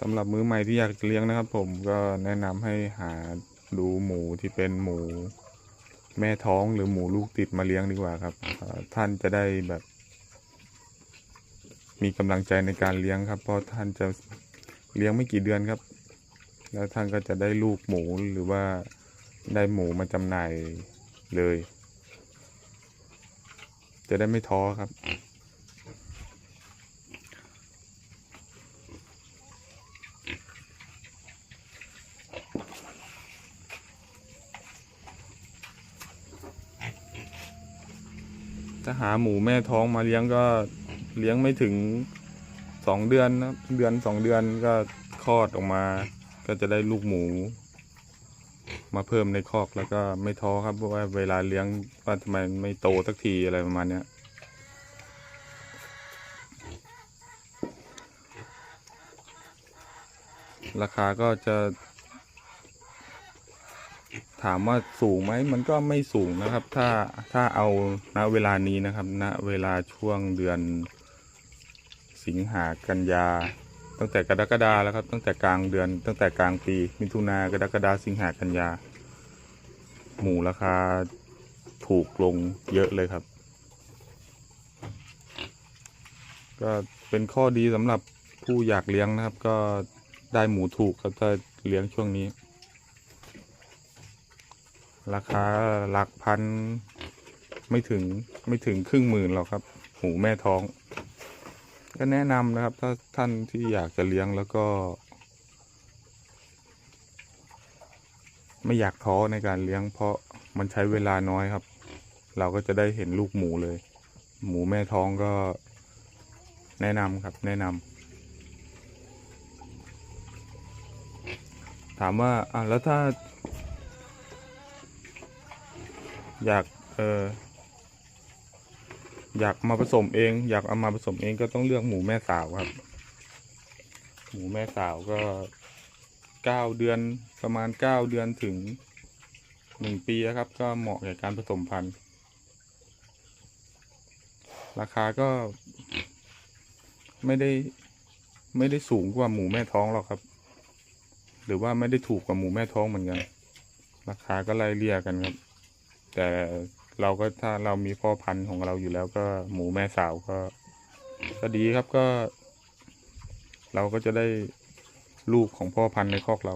สำหรับมือใหม่ที่อยากเลี้ยงนะครับ ผมก็แนะนำให้หาดูหมูที่เป็นหมูแม่ท้องหรือหมูลูกติดมาเลี้ยงดีกว่าครับ ท่านจะได้แบบ มีกำลังใจในการเลี้ยงครับ เพราะท่านจะเลี้ยงไม่กี่เดือนครับ แล้วท่านก็จะได้ลูกหมูหรือว่าได้หมูมาจำหน่ายเลย จะได้ไม่ท้อครับ ถ้าหาหมูแม่ท้องมาเลี้ยงก็เลี้ยงไม่ถึงสองเดือนนะเดือนสองเดือนก็คลอดออกมา ก็จะได้ลูกหมู มาเพิ่มในคอกแล้วก็ไม่ท้อครับเพราะว่าเวลาเลี้ยงว่าทำไมไม่โตสักทีอะไรประมาณเนี้ยราคาก็จะ ถามว่าสูงไหมมันก็ไม่สูงนะครับ ถ้าถ้าเอาณเวลานี้นะครับ ณเวลาช่วงเดือน สิงหากันยา ตั้งแต่กรกฎาแล้วครับ ตั้งแต่กลางเดือน ตั้งแต่กลางปี มิถุนากรกฎาสิงหากันยา หมูราคาถูกลงเยอะเลยครับ ก็เป็นข้อดีสำหรับผู้อยากเลี้ยงนะครับ ก็ได้หมูถูกครับถ้าเลี้ยงช่วงนี้ ราคาหลักพันไม่ถึงไม่ถึงครึ่งหมื่นหรอกครับหมูแม่ท้อง ก็แนะนำนะครับ ถ้าท่านที่อยากจะเลี้ยงแล้วก็ ไม่อยากท้อในการเลี้ยง เพราะมันใช้เวลาน้อยครับ เราก็จะได้เห็นลูกหมูเลย หมูแม่ท้องก็แนะนำครับ แนะนำถามว่าอะแล้วถ้า อยากเอออยากมาผสมเอง อยากเอามาผสมเองก็ต้องเลือกหมูแม่สาวครับ หมูแม่สาวก็เก้าเดือนประมาณเก้าเดือนถึงหนึ่งปีนะครับ ก็เหมาะแก่การผสมพันธุ์ราคาก็ไม่ได้ไม่ได้สูงกว่าหมูแม่ท้องหรอกครับ หรือว่าไม่ได้ถูกกว่าหมูแม่ท้องเหมือนกัน ราคาก็ไล่เลี่ยกันครับ แต่เราก็ถ้าเรามีพ่อพันธุ์ของเราอยู่แล้วก็หมูแม่สาวก็ ก็ดีครับก็ เราก็จะได้ลูกของพ่อพันธุ์ในคอกเรา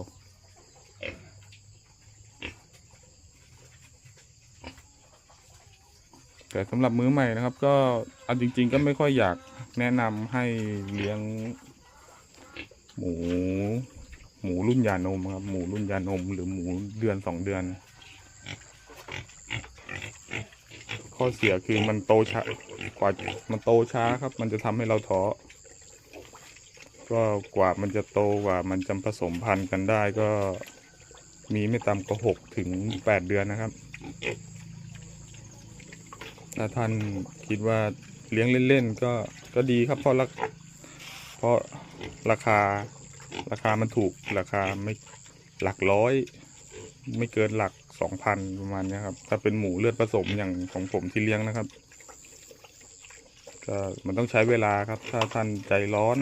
แต่สำหรับมื้อใหม่นะครับ ก็เอาจริง ๆ ก็ไม่ค่อยอยากแนะนำให้เลี้ยง หมู หมูรุ่นยานมครับ หมูรุ่นยานม หรือหมูเดือนสองเดือน ข้อเสียคือมันโตช้ากว่ามันโตช้าครับ มันจะทำให้เราท้อก็กว่ามันจะโตกว่ามันจะผสมพันธุ์กันได้ก็มีไม่ต่ำกว่าหกถึงแปดเดือนนะครับ ถ้าท่านคิดว่าเลี้ยงเล่นๆก็ก็ดีครับเพราะราเพราะราคาราคามันถูกราคาไม่หลักร้อย ไม่เกินหลัก สองพันประมาณเนี้ยครับ ถ้าเป็นหมูเลือดผสมอย่างของผมที่เลี้ยงนะครับก็มันต้องใช้เวลาครับ ถ้าท่านใจร้อน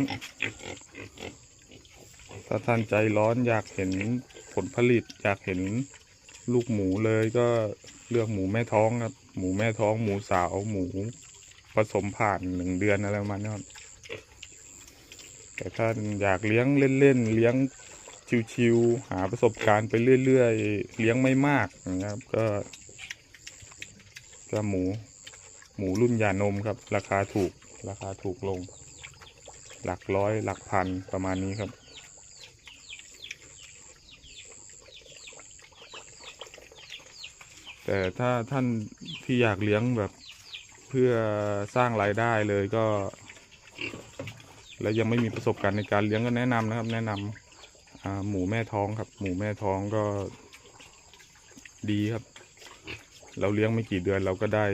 ถ้าท่านใจร้อนอยากเห็นผลผลิต อยากเห็นลูกหมูเลยก็เลือกหมูแม่ท้องครับ หมูแม่ท้อง หมูสาว หมูผสมผ่านหนึ่งเดือนอะไรประมาณนี้ครับแต่ถ้าอยากเลี้ยงเล่นๆเลี้ยง ชิวๆหาประสบการณ์ไปเรื่อยๆ เลี้ยงไม่มากนะครับ ก็ก็หมู หมูรุ่นยานมครับ ราคาถูกราคาถูกลง หลักร้อยหลักพันประมาณนี้ครับแต่ถ้าท่านที่อยากเลี้ยงแบบเพื่อสร้างรายได้เลยก็ แล้วยังไม่มีประสบการณ์ในการเลี้ยงก็แนะนำนะครับ แนะนำ หมูแม่ท้องครับ หมูแม่ท้องก็ดีครับ เราเลี้ยงไม่กี่เดือนเราก็ได้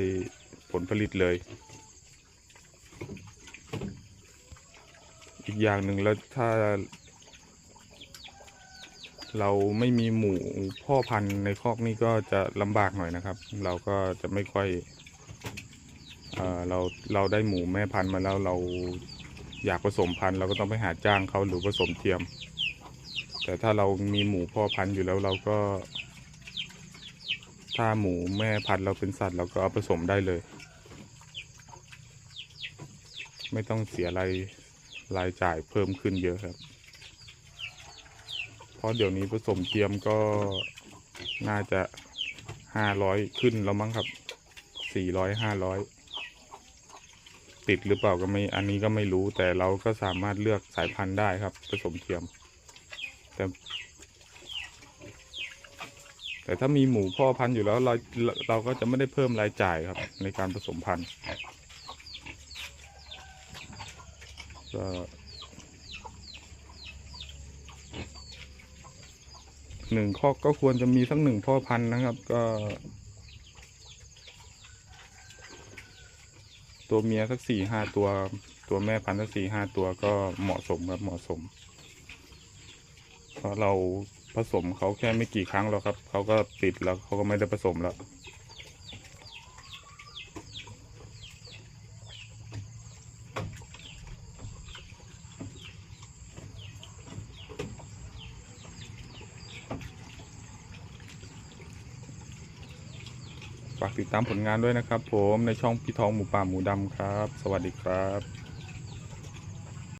ผลผลิตเลย อีกอย่างหนึ่งแล้วถ้า เราไม่มีหมูพ่อพันธุ์ในคอกนี่ก็จะลำบากหน่อยนะครับ เราก็จะไม่ค่อยเอเราเราได้หมูแม่พันธุ์มาแล้วเราอยากผสมพันธุ์เราก็ต้องไปหาจ้างเขาหรือผสมเทียม แต่ถ้าเรามีหมูพ่อพันธุ์อยู่แล้วเราก็ ถ้าหมูแม่พันธุ์เราเป็นสัตว์เราก็เอาผสมได้เลย ไม่ต้องเสียรายรายจ่ายเพิ่มขึ้นเยอะครับ เพราะเดี๋ยวนี้ผสมเทียมก็น่าจะห้าร้อยขึ้นแล้วมั้งครับสี่ร้อยห้าร้อยติดหรือเปล่าก็ไม่ อันนี้ก็ไม่รู้แต่เราก็สามารถเลือกสายพันธุ์ได้ครับ ผสมเทียม แต่แต่ถ้ามีหมูพ่อพันธุ์อยู่แล้วเราเราก็จะไม่ได้เพิ่มรายจ่ายครับ ในการผสมพันธุ์ก็หนึ่งข้อกก็ควรจะมีสักหนึ่งพ่อพันธุ์นะครับ ก็ ตัวเมียสักสี่ห้าตัว ตัวแม่พันธุ์สักสี่ห้าตัวก็เหมาะสมครับเหมาะสม เพราะเราผสมเขาแค่ไม่กี่ครั้งแล้วครับ เขาก็ติดแล้วเขาก็ไม่ได้ผสมแล้วฝากติดตามผลงานด้วยนะครับผมในช่องพี่ทองหมูป่าหมูดำครับ สวัสดีครับ